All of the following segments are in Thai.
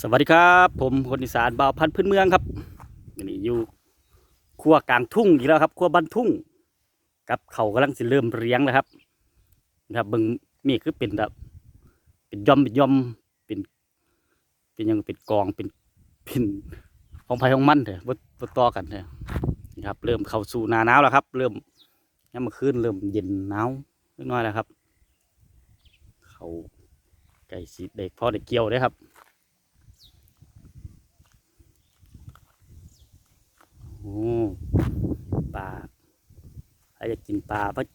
สวัสดีครับ ผมคนอีสานบ่าวพันธุ์พื้นเมืองครับนี่อยู่ครัวกลางทุ่งอีกแล้วครับครัวบ้านทุ่งกับเขากำลังสิเริ่มเลี้ยงแล้วครับนะครับเบิ่งมีคือเป็นแบบเป็นย่อมเป็นย่อมเป็น เป็นยังเป็นกองเป็นเป็นของไผ่ของมันเถอะบ่บ่ต่อกันเถอะนะครับ เริ่มเข้าสู่หนาหนาวแล้วครับ เริ่มยามมื้อคืนเริ่มเย็นหนาวเล็กน้อยแล้วครับ เขาไก่สีเด็กพ่อได้เกี่ยวได้ครับ โอ้ปลาใครอยากกินปลาเพราะ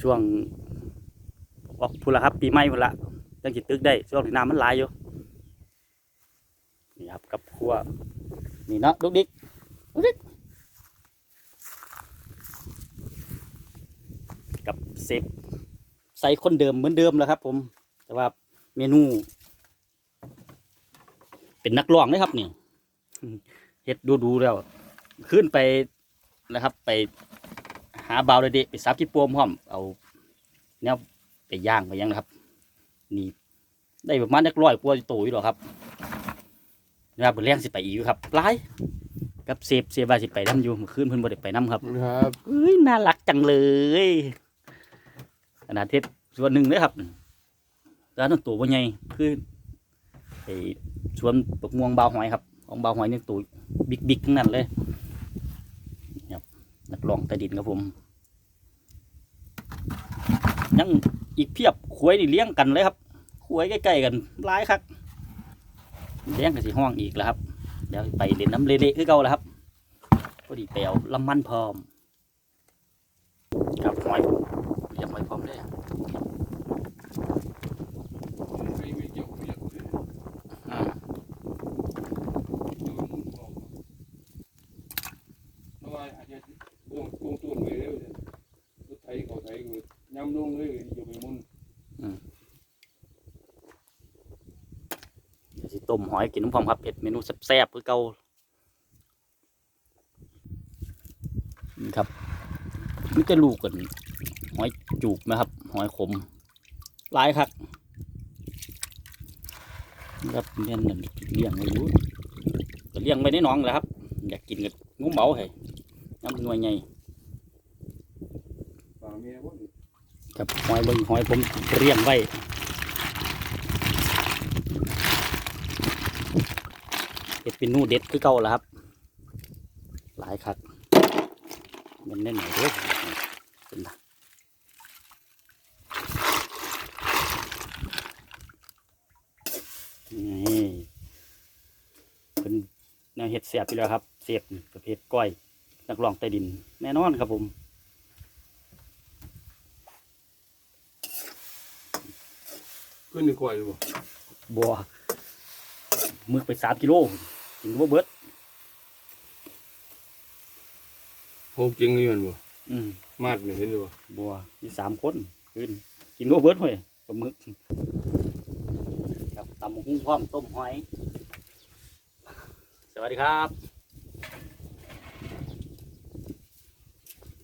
ช่วงออกพุนละครับปีใหม่พุนละยังจิตึกได้ช่วงที่น้ำมันหลายอยู่นี่ครับกับครัวนี่เนาะลูกดิกลูกดิกกับเซฟใส่คนเดิมเหมือนเดิมแล้วครับ ผม แต่ว่าเมนู เป็นนักร้องนะครับนี่เฮ็ดดูดูแล้ว ขึ้นไปนะครับ ไปหาบาวเด็ดๆไปซับที่ปวมพร้อมเอาแนวไปย่างไปยังนะครับ นี่ได้ประมาณนักร้อยกว่าตัวอยู่หรอกครับนะครับเลี้ยงสิไปอีกอยู่ครับหลายกับเซฟเซฟว่าสิไปน้ำอยู่เมื่อคืนเพิ่นบ่ได้ไปน้ำครับครับเอ้ยน่ารักจังเลยขนาดเทศส่วนหนึ่งเลยครับร้านนั้นตัวว่าไงคือไอ้สวนตกม่วงบาวหอยครับของบาวหอยนี่ตัวบิ๊กบิ๊กทั้งนั้นเลยครับ นักร้องใต้ดินครับผม ยังอีกเพียบขวยนี่เลี้ยงกันเลยครับขวยใกล้ๆกันหลายครับเลี้ยงกันสิห้องอีกแล้วครับเดี๋ยวไปเล่นน้ำเละๆคือเก่าแล้วครับพอดีไปเอาลำมันพร้อมครับหอยเรียบหอยพร้อมเลยอ่ายำลงเลยอยู่ไปมุน เดี๋ยวสิต้ มหอยกินน้ำพร้อมครับเผ็ดเมนูแซ่บๆคือเก่านี่ครับนี่จะลูกกันหอยจูบนะครับ หอยขมหลายครับนี่ครับเลี้ยงนั่นเลี้ยงไว้อยู่ก็เลี้ยงไว้ในหน้องแหละครับ อยากกินกับงูเหมาให้น้ำหน่วยใหญ่ป่าเมียบ่กับหอยเบิ่งหอยผมเรียงไว้ เห็ดเป็นนูเด็ดคือเก่าแล้วครับ หลายคักมันแน่นหน่อยเด้วยเป็นนะนี่เป็นแนวเห็ดเสียบไปแล้วครับเสียบประเภทก้อยนักร้องใต้ดิน แน่นอนครับผมขึ้นในก่อยบ่บัวมึกไปสามกิโล กินบัวเบิดโหเก่งนี่มันบ่อืมมาดนี่เห็นบ่บัวมีสามคนกินกินบัวเบิดเว้ยปลาหมึกกับตำหุ้งพร้อมต้มหอย สวัสดีครับ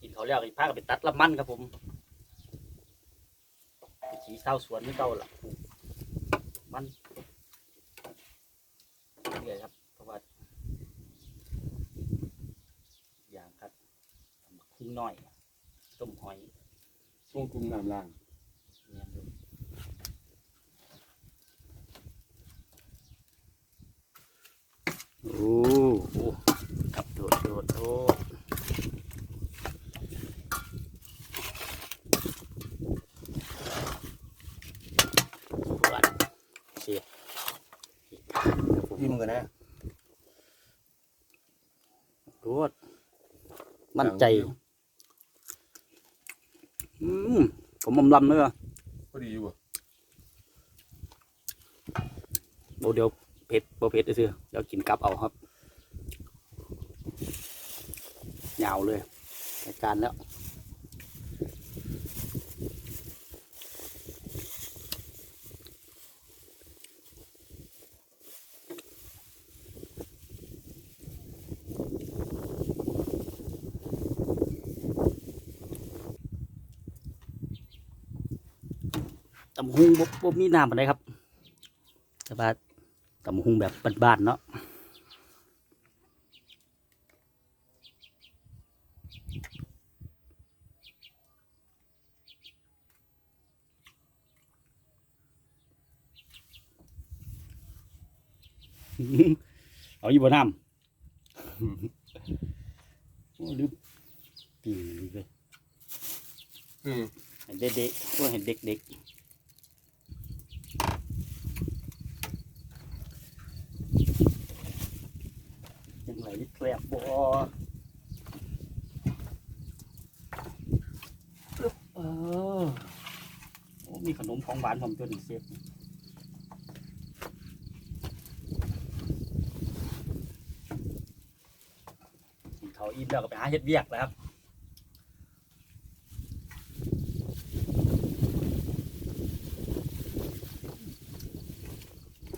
กินเขาวแล้วอีกพากันไปตัดละมันครับผมไปขี่เท้าวสวนนี่เก่าละปลูกมันเรื่อยครับเพราะว่า อย่างครับตำบั กหุ้งน้อยต้มหอยช่วงกลุ่มน้ำล่างเนี่ยดูโอ้โหครับโดดโดดโดดปวดเสียยิ้มกันนะรวดมั่นใจ อืมผมอม ลำเลยอะพอดีอยู่บ่โบเดียวเผ็ดโบเผ็ดซื้อๆเดี๋ยวกินกลับเอาครับยาวเลยรายการแล้ว ตำหุงบ่บ่มีน้ำอะไรครับ แต่ว่าตำบักหุงแบบบ้านๆเนาะเอาอยู่บนน้ำโอ้ลืมปีเลยอืมเห็นเด็กๆก็เห็นเด็กๆ ยังไหลแกลบบ่เออโอ้มีขนมของหวานผมจนเสียบเขาอิ่มแล้วก็ไปหาเฮ็ดเวียกแล้วครับ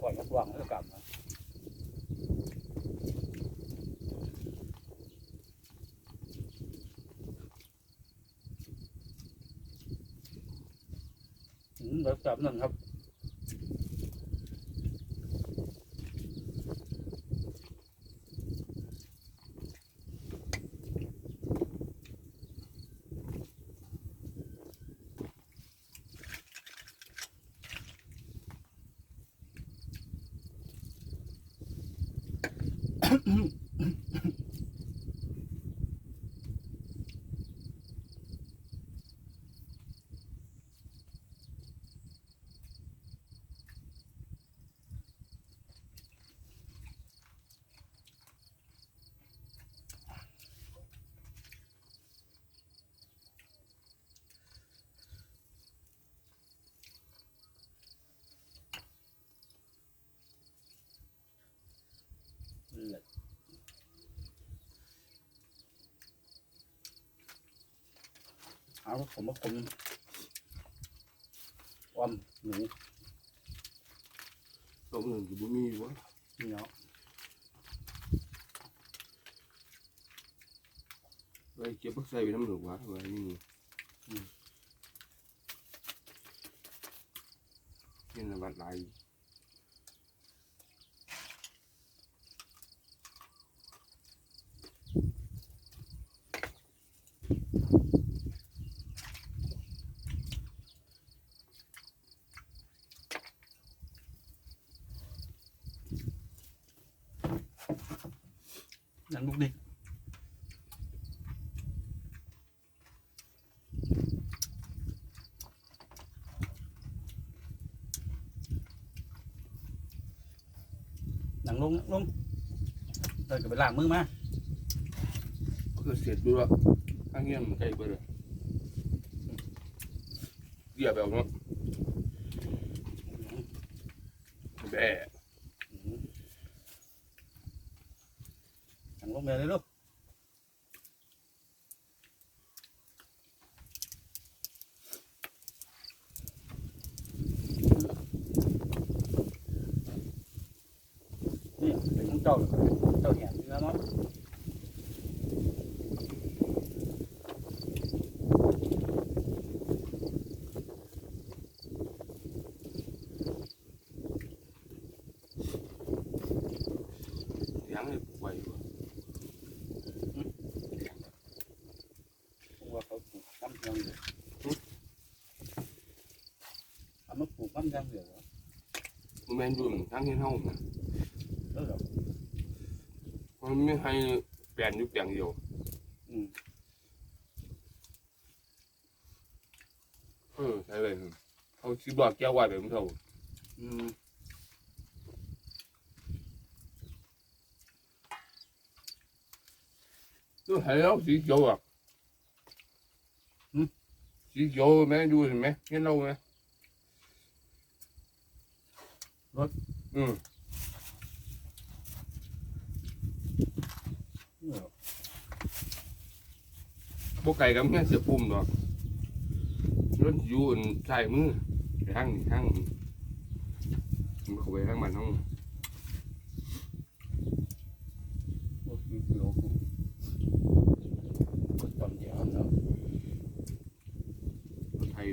ก่อนรับวางแล้วกลับมาอืม แบบแบบนั้นครับ เอาผมมาผมอ้อมหนูต้มหนึ่งอยู่บ่มีวะนี่เนาะไว้เก็บพักใส่ไปน้ำหนูวะไว้นี่เห็นระบาดไหลายนั่นลูกดินั่งลงนั่งลงเดินกับไปล้า งมือมาก็เสร็จดูและข้างเงี้ยมันใกล้ไปเลยเกี่ยแบบเนาะแบะ นั่งลงไปเลยลูกนี่เป็นของเจ้าเลยเจ้าเห็นเนื้อเนาะ ยังเลยไหววะ ว่าเขาปลูกน้ำยังเหลือเอา มาปลูกน้ำยังเหลือมันแมนดูมันข้างเงี้ยเท่าน่ะเออมันไม่ให้แปลนอยู่แปลงเดียวอืมเออใช่เลยเอาชิบลอกแก้วไว้แบบมันเท่าอืมตัวให้เราสีเขียวอะสีเขียวแม่ดูเห็นไหมเห็นเราไหม อืมเออพวกไก่กับเงี้ยเสียปุ่มดอกรถอยู่อันใส่มือไปทางนี่ทางนี่มันเข้าไปทางมันห้องโอ้ยเดี๋ยวกูกดตอนเดียวเนาะรถไทย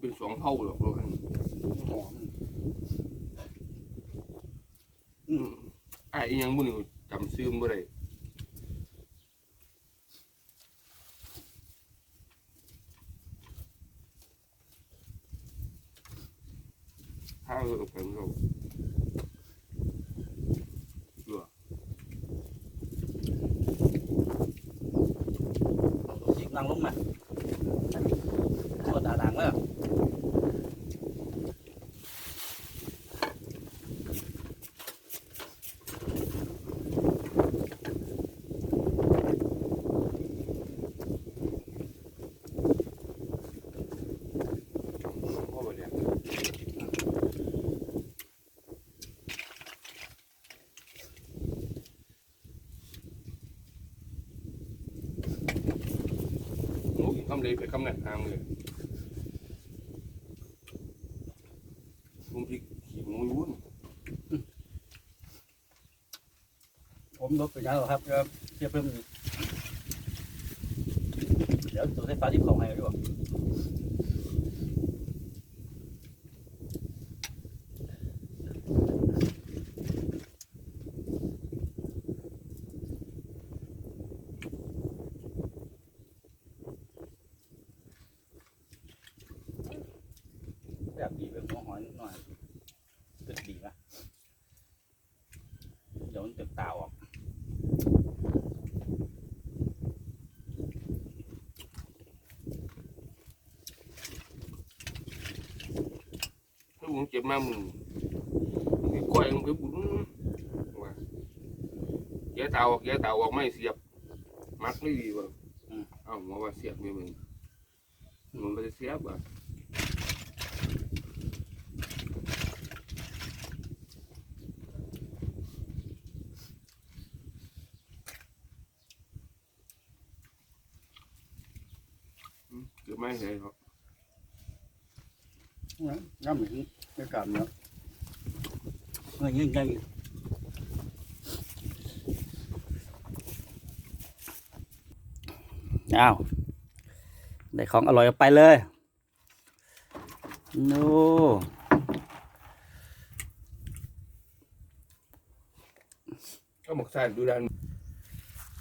เป็นสองเท่าหรอกรถคัน หอม ไอ้ายอีหยังบุญจำซื้อมนบ่ได้ข้าวเออเป็นเราเบื่อจิกนั่งลงมาตัวดาดังแล้ว พ่อมาเนี่ยโอ้ยคำ เลยไปกำนั้นทางเลยลุงพริกขี่มูยุ่นผมลบไปยังหรอครับครับเพื่อเพิ่มเดี๋ยวตัวไฟฟ้าที่เขาให้ดีกว่า แบบดีเป็นหัวหอยนิดหน่อยตึกดีนะเดี๋ยวมันตึกตาออก ถ้าผม เจ็บมากมึงมีกล้วยมึงไปบุญว่าแกเตาแกเตาออกไม่เสียบ มักไม่ดีว่ะเอ้ามาว่าเสียบไม่มึงมันไม่ได้เสียบอะอืมเกือบไม่เลยครับ น้ำเหมือนในกาบเนาะเงี้ยเงี้ยเงี้ยอ้าวได้ของอร่อยเอาไปเลยโน่ก็หมกใส่ดูดัน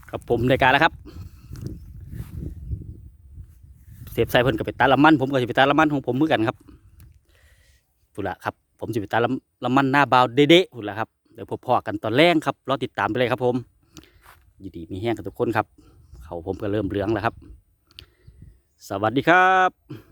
กับผมในการแล้วครับเสียบใส่เพิ่นกับไปตาละมันผมก็จะไปตาละมันของผมเหมือนกันครับ พูดละครับ ผมจะไปตาละละมันหน้าบาวเด๊ะๆพูดละครับเดี๋ยวพบพอกันตอนแรกครับรอติดตามไปเลยครับผมยินดีมีแห้งกับทุกคนครับ เขาผมก็เริ่มเลี้ยงแล้วครับ สวัสดีครับ